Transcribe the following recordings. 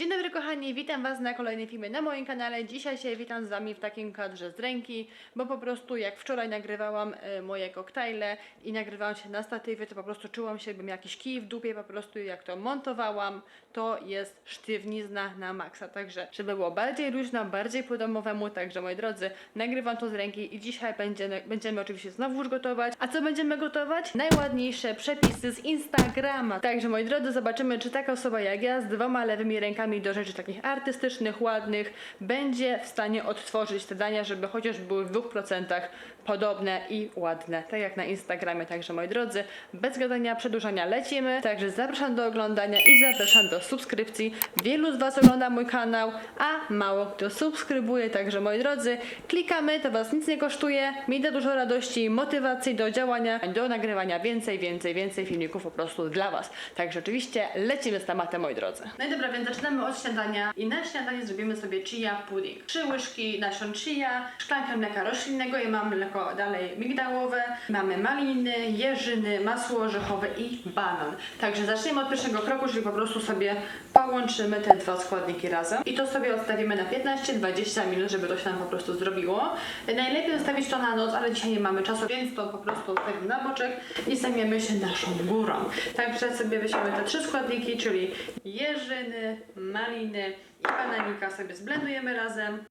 Dzień dobry kochani, witam Was na kolejnym filmie na moim kanale. Dzisiaj się witam z Wami w takim kadrze z ręki, bo po prostu jak wczoraj nagrywałam e, moje koktajle i nagrywałam się na statywie, to po prostu czułam się, jakbym jakiś kij w dupie, po prostu jak to montowałam, to jest sztywnizna na maksa. Także, żeby było bardziej luźno, bardziej po domowemu, także moi drodzy, nagrywam to z ręki i dzisiaj będziemy, będziemy oczywiście znowu już gotować. A co będziemy gotować? Najładniejsze przepisy z Instagrama. Także moi drodzy, zobaczymy, czy taka osoba jak ja z dwoma lewymi rękami do rzeczy takich artystycznych, ładnych, będzie w stanie odtworzyć te dania, żeby chociaż były w 2% podobne i ładne, tak jak na Instagramie. Także moi drodzy, bez gadania, przedłużania lecimy. Także zapraszam do oglądania i zapraszam do subskrypcji. Wielu z Was ogląda mój kanał, a mało kto subskrybuje. Także moi drodzy, klikamy, to Was nic nie kosztuje. Mi da dużo radości, motywacji do działania, do nagrywania więcej, więcej, więcej filmików po prostu dla Was. Także oczywiście lecimy z tematem, moi drodzy. No i dobra, więc zaczynamy od śniadania. I na śniadanie zrobimy sobie chia pudding. Trzy łyżki nasion chia, szklankę mleka roślinnego i mamy mleko dalej migdałowe, mamy maliny, jeżyny, masło orzechowe i banan. Także zaczniemy od pierwszego kroku, czyli po prostu sobie połączymy te dwa składniki razem i to sobie odstawimy na 15-20 minut, żeby to się nam po prostu zrobiło. Najlepiej zostawić to na noc, ale dzisiaj nie mamy czasu, więc to po prostu odstawimy na boczek i zajmiemy się naszą górą. Także sobie weźmiemy te trzy składniki, czyli jeżyny, maliny i bananika sobie zblendujemy razem.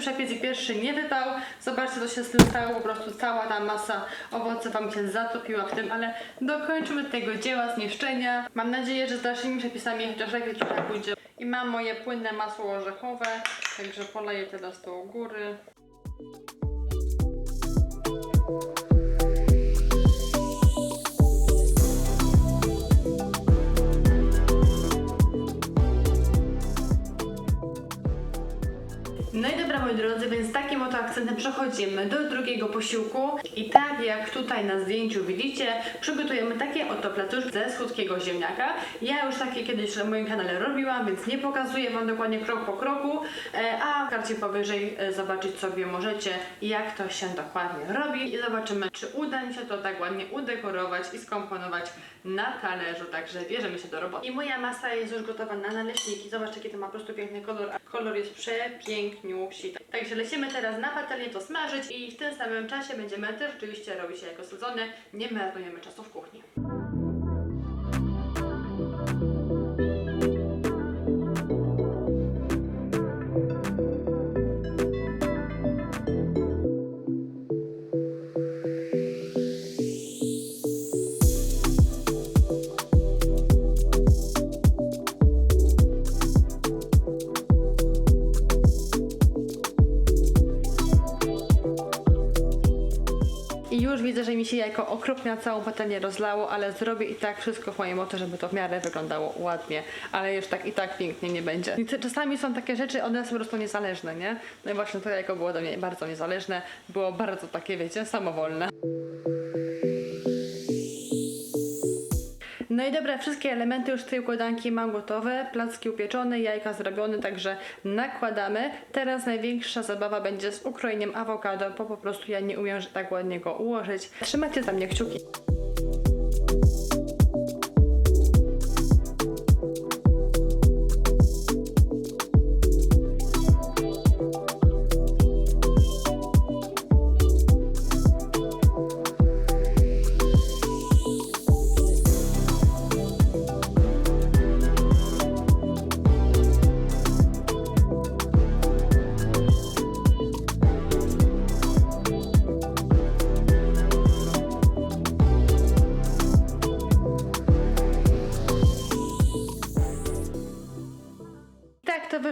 Przepis i pierwszy nie wypał. Zobaczcie, co się z tym stało. Po prostu cała ta masa owoców wam się zatopiła w tym, ale dokończymy tego dzieła zniszczenia. Mam nadzieję, że z dalszymi przepisami chociaż lepiej trochę pójdzie. I mam moje płynne masło orzechowe, także poleję teraz to u góry. Więc takim oto akcentem przechodzimy do drugiego posiłku i tak jak tutaj na zdjęciu widzicie, przygotujemy takie oto placuszki ze słodkiego ziemniaka. Ja już takie kiedyś na moim kanale robiłam, więc nie pokazuję Wam dokładnie krok po kroku, e, a w karcie powyżej e, zobaczyć sobie możecie jak to się dokładnie robi i zobaczymy czy uda mi się to tak ładnie udekorować i skomponować na talerzu, także bierzemy się do roboty. I moja masa jest już gotowa na naleśniki, zobaczcie jaki to ma po prostu piękny kolor, kolor jest przepiękniusi. Także lecimy teraz na patelnię to smażyć i w tym samym czasie będziemy też oczywiście robić jako sadzone, nie marnujemy czasu w kuchni. Okropnie na całą patelnię rozlało, ale zrobię i tak wszystko w mojej mocy, żeby to w miarę wyglądało ładnie. Ale już tak i tak pięknie nie będzie. Czasami są takie rzeczy, one są po prostu niezależne, nie? No i właśnie to jajko było do mnie bardzo niezależne. Było bardzo takie, wiecie, samowolne. I dobra, wszystkie elementy już tej układanki mam gotowe. Placki upieczone, jajka zrobione, także nakładamy. Teraz największa zabawa będzie z ukrojeniem awokado, bo po prostu ja nie umiem tak ładnie go ułożyć. Trzymajcie za mnie kciuki.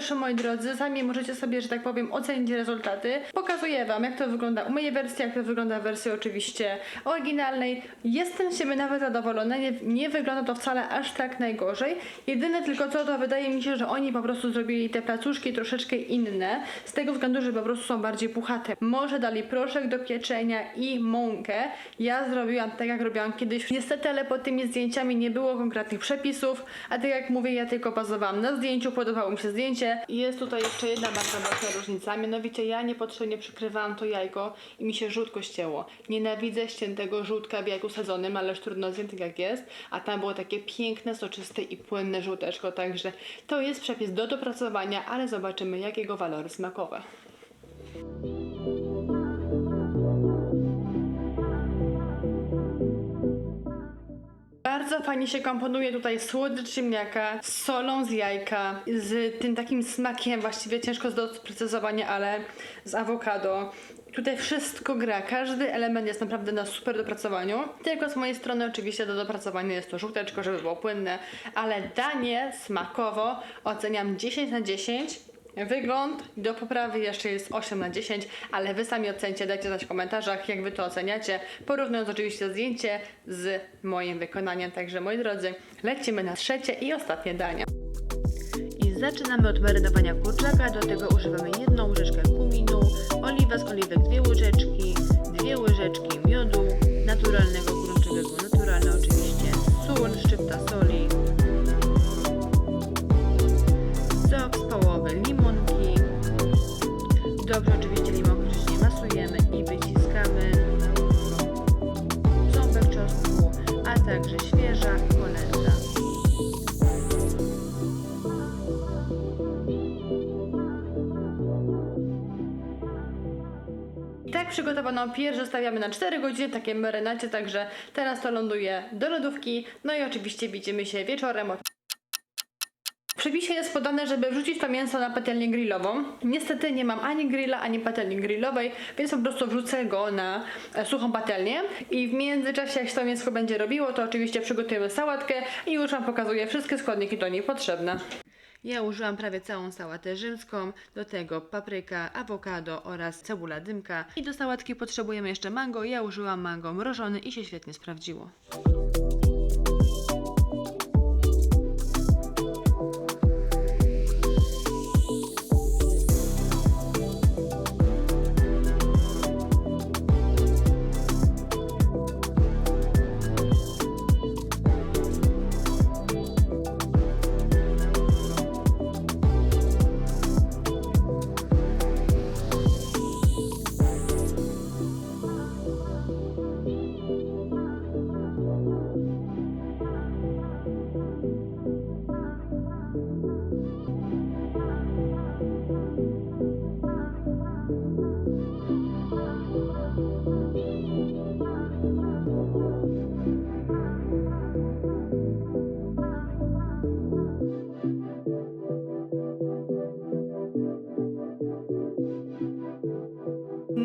Wyszło moi drodzy, sami możecie sobie, że tak powiem, ocenić rezultaty. Pokazuję wam jak to wygląda u mojej wersji, jak to wygląda w wersji oczywiście oryginalnej. Jestem z siebie nawet zadowolona, nie, nie wygląda to wcale aż tak najgorzej. Jedyne tylko co, to wydaje mi się, że oni po prostu zrobili te placuszki troszeczkę inne, z tego względu, że po prostu są bardziej puchate. Może dali proszek do pieczenia i mąkę. Ja zrobiłam tak, jak robiłam kiedyś. Niestety, ale pod tymi zdjęciami nie było konkretnych przepisów, a tak jak mówię, ja tylko bazowałam na zdjęciu, podobało mi się zdjęcie. Jest tutaj jeszcze jedna bardzo ważna różnica, mianowicie ja niepotrzebnie przykrywałam to jajko i mi się żółtko ścięło. Nienawidzę ściętego żółtka w jajku sadzonym, ależ trudno zjeść tak jak jest, a tam było takie piękne, soczyste i płynne żółteczko, także to jest przepis do dopracowania, ale zobaczymy jakiego walory smakowe. Bardzo fajnie się komponuje tutaj słodycz ziemniaka z solą z jajka, z tym takim smakiem, właściwie ciężko do sprecyzowania, ale z awokado. Tutaj wszystko gra, każdy element jest naprawdę na super dopracowaniu. Tylko z mojej strony oczywiście do dopracowania jest to żółteczko, żeby było płynne, ale danie smakowo oceniam 10 na 10. Wygląd do poprawy jeszcze jest 8 na 10, ale wy sami ocencie, dajcie znać w komentarzach, jak wy to oceniacie, porównując oczywiście zdjęcie z moim wykonaniem. Także moi drodzy, lecimy na trzecie i ostatnie danie. I zaczynamy od marynowania kurczaka. Do tego używamy jedną łyżeczkę kuminu, oliwę z oliwek dwie łyżeczki, dwie łyżeczki miodu naturalnego, Przygotowaną pierś zostawiamy na 4 godziny w takiej marynacie, także teraz to ląduje do lodówki. No i oczywiście widzimy się wieczorem. W przepisie jest podane, żeby wrzucić to mięso na patelnię grillową. Niestety nie mam ani grilla, ani patelni grillowej, więc po prostu wrzucę go na e, suchą patelnię i w międzyczasie jak się to mięsko będzie robiło, to oczywiście przygotujemy sałatkę i już Wam pokazuję wszystkie składniki do niej potrzebne. Ja użyłam prawie całą sałatę rzymską, do tego papryka, awokado oraz cebula dymka i do sałatki potrzebujemy jeszcze mango. Ja użyłam mango mrożony i się świetnie sprawdziło.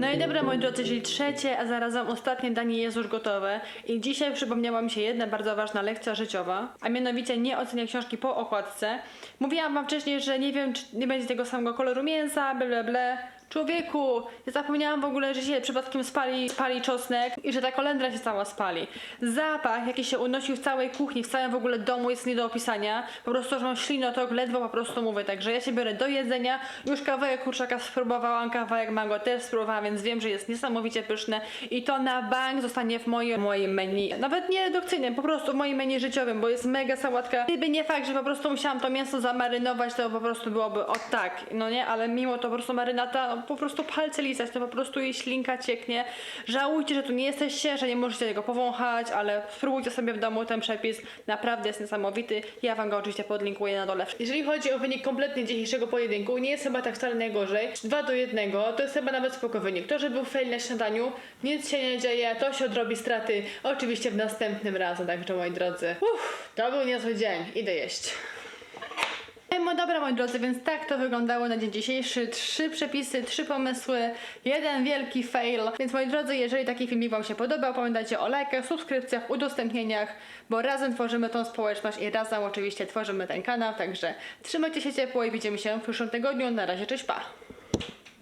No i dobra, moi drodzy, czyli trzecie, a zarazem ostatnie danie jest już gotowe. I dzisiaj przypomniała mi się jedna bardzo ważna lekcja życiowa, a mianowicie nie ocenię książki po okładce. Mówiłam wam wcześniej, że nie wiem, czy nie będzie tego samego koloru mięsa, ble ble ble. Człowieku, ja zapomniałam w ogóle, że się przypadkiem spali, spali czosnek i że ta kolendra się cała spali. Zapach, jaki się unosił w całej kuchni, w całym w ogóle domu jest nie do opisania. Po prostu, że mam ślinotok, ledwo po prostu mówię. Także ja się biorę do jedzenia. Już kawałek kurczaka spróbowałam, kawałek mango też spróbowałam, więc wiem, że jest niesamowicie pyszne i to na bank zostanie w moim, moim menu. Nawet nie redukcyjnym, po prostu w moim menu życiowym, bo jest mega sałatka. Gdyby nie fakt, że po prostu musiałam to mięso zamarynować, to po prostu byłoby o tak, no nie, ale mimo to po prostu marynata, no, po prostu palce lizać, to po prostu jej ślinka cieknie. Żałujcie, że tu nie jesteście, że nie możecie tego powąchać, ale spróbujcie sobie w domu ten przepis, naprawdę jest niesamowity. Ja wam go oczywiście podlinkuję na dole. Jeżeli chodzi o wynik kompletny dzisiejszego pojedynku, nie jest chyba tak wcale najgorzej. 2 do 1, to jest chyba nawet spoko wynik. To, że był fail na śniadaniu, nic się nie dzieje, to się odrobi straty, oczywiście w następnym razem, także moi drodzy. Uff, to był niezły dzień, idę jeść. No dobra moi drodzy, więc tak to wyglądało na dzień dzisiejszy. Trzy przepisy, trzy pomysły, jeden wielki fail. Więc moi drodzy, jeżeli taki filmik Wam się podobał, pamiętajcie o lajkach, subskrypcjach, udostępnieniach, bo razem tworzymy tą społeczność i razem oczywiście tworzymy ten kanał. Także trzymajcie się ciepło i widzimy się w przyszłym tygodniu. Na razie, cześć, pa!